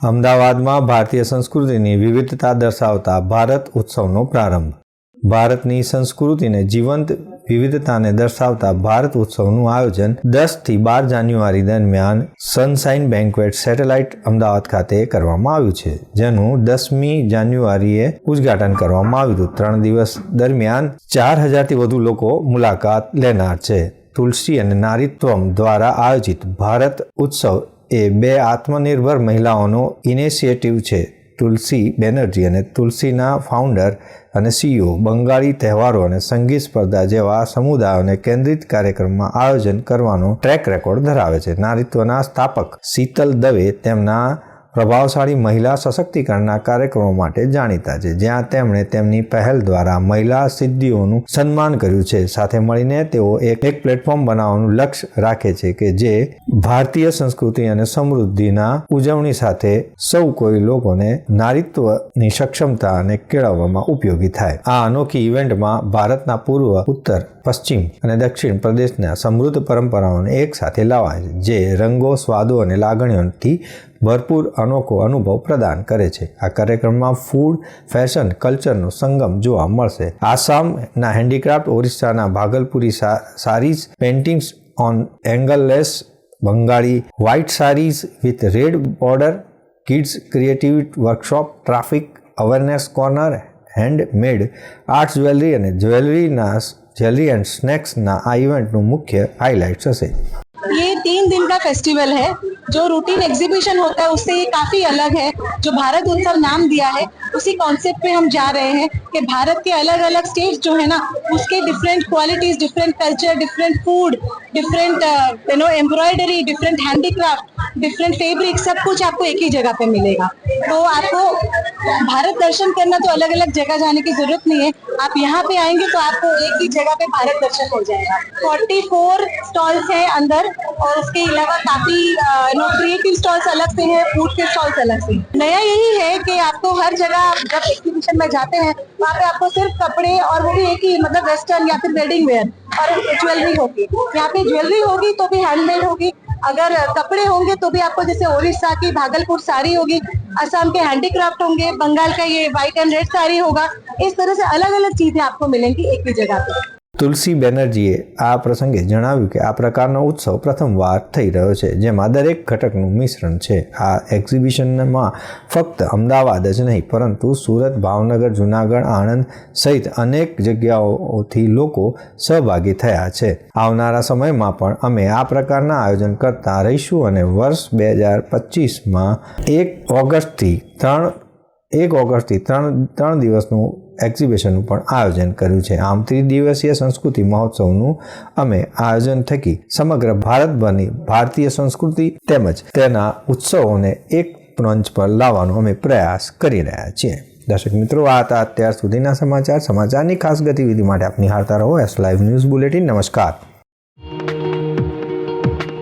અમદાવાદમાં ભારતીય સંસ્કૃતિની વિવિધતા દર્શાવતા ભારત ઉત્સવનો પ્રારંભ. ભારતની સંસ્કૃતિને જીવંત વિવિધતાને દર્શાવતા ભારત ઉત્સવનું આયોજન દસથી બાર જાન્યુઆરી દરમિયાન સનશાઇન બેન્ક્વેટ સેટેલાઇટ અમદાવાદ ખાતે કરવામાં આવ્યું છે, જેનું દસમી જાન્યુઆરીએ ઉદ્ઘાટન કરવામાં આવ્યું હતું. ત્રણ દિવસ દરમિયાન ચાર હજારથી વધુ લોકો મુલાકાત લેનાર છે. તુલસી અને નારીત્વમ દ્વારા આયોજિત ભારત ઉત્સવ એ બે આત્મનિર્ભર મહિલાઓનો ઇનિશિયેટિવ છે. તુલસી બેનર્જી અને તુલસીના ફાઉન્ડર અને સીઈઓ, બંગાળી તહેવારો અને સંગીત સ્પર્ધા જેવા સમુદાયોને કેન્દ્રિત કાર્યક્રમમાં આયોજન કરવાનો ટ્રેક રેકોર્ડ ધરાવે છે. નારીત્વના સ્થાપક શીતલ દવે તેમના પ્રભાવશાળી મહિલા સશક્તિકરણના કાર્યક્રમો માટે જાણીતા છે, જ્યાં તેમણે તેમની પહેલ દ્વારા મહિલા સિદ્ધિઓનું સન્માન કર્યું છે. સાથે મળીને તેઓ એક એક પ્લેટફોર્મ બનાવવાનું લક્ષ્ય રાખે છે કે જે ભારતીય સંસ્કૃતિ અને સમૃદ્ધિના ઉજવણી સાથે સૌ કોઈ લોકોને નારીત્વની સક્ષમતા અને કેળવવામાં ઉપયોગી થાય. આ અનોખી ઇવેન્ટમાં ભારતના પૂર્વ, ઉત્તર, પશ્ચિમ અને દક્ષિણ પ્રદેશના સમૃદ્ધ પરંપરાઓને એક સાથે લાવાય છે, જે રંગો, સ્વાદો અને લાગણીઓથી ભરપૂર અનોખો અનુભવ પ્રદાન કરે છે. આ કાર્યક્રમમાં ફૂડ, ફેશન, કલ્ચરનો સંગમ જોવા મળશે. આસામના હેન્ડીક્રાફ્ટ ઓરિસ્સાના Bhagalpuri saris paintings on એંગલલેસ Bengali white saris with red border, kids creative workshop, traffic awareness corner, handmade arts jewellery અને જ્વેલરીના, જ્વેલરી એન્ડ સ્નેક્સના આ ઇવેન્ટનું મુખ્ય હાઇલાઇટ્સ હશે. तीन दिन का फेस्टिवल है, जो रूटीन एग्जीबिशन होता है, उससे ये काफ़ी अलग है। जो भारत उत्सव नाम दिया है, उसी कॉन्सेप्ट पे हम जा रहे हैं कि भारत के अलग अलग स्टेट जो है ना, उसके different qualities different culture different food different you know embroidery different handicraft different fabric सब कुछ आपको एक ही जगह पे मिलेगा। तो आपको भारत दर्शन करना तो अलग अलग जगह जाने की ज़रूरत नहीं है। आप यहाँ पे आएँगे तो आपको एक ही जगह पे भारत दर्शन हो जाएगा। फोर्टी फोर स्टॉल्स है अंदर और उसके अलावा काफ़ी क्रिएटिव स्टॉल्स अलग से हैं फ़ूड के स्टॉल्स अलग से। नया यही है कि आपको हर जगह जब एग्जीबिशन में जाते हैं, वहाँ पे आपको सिर्फ़ कपड़े और वो भी एक ही मतलब वेस्टर्न या फिर वेडिंग वेयर और ज्वेलरी होगी। यहाँ पे ज्वेलरी होगी तो भी हैंडमेड होगी अगर कपड़े होंगे तो भी आपको जैसे ओडिशा की भागलपुर साड़ी होगी, असम के हैंडीक्राफ्ट होंगे, बंगाल का ये व्हाइट एंड रेड साड़ी होगा, इस तरह से अलग अलग चीज़ें आपको मिलेंगी एक ही जगह पे। તુલસી બેનર્જીએ આ પ્રસંગે જણાવ્યું કે આ પ્રકારનો ઉત્સવ પ્રથમવાર થઈ રહ્યો છે, જેમાં દરેક ઘટકનું મિશ્રણ છે. આ એક્ઝિબિશનમાં ફક્ત અમદાવાદ જ નહીં, પરંતુ સુરત, ભાવનગર, જુનાગઢ, આણંદ સહિત અનેક જગ્યાઓથી લોકો સહભાગી થયા છે. આવનારા સમયમાં પણ અમે આ પ્રકારના આયોજન કરતા રહીશું અને વર્ષ બે હજાર પચીસમાં એક ઓગસ્ટથી ત્રણ એક ઓગસ્ટથી ત્રણ ત્રણ દિવસનું એક્ઝિબિશનનું પણ આયોજન કર્યું છે. આમ ત્રિદિવસીય સંસ્કૃતિ મહોત્સવનું અમે આયોજન થકી સમગ્ર ભારતભરની ભારતીય સંસ્કૃતિ તેમજ તેના ઉત્સવોને એક મંચ પર લાવવાનો અમે પ્રયાસ કરી રહ્યા છીએ. દર્શક મિત્રો, આ હતા અત્યાર સુધીના સમાચાર. સમાચારની ખાસ ગતિવિધિ માટે આપ નિહાળતા રહો. એસ લાઈવ ન્યૂઝ બુલેટિન નમસ્કાર.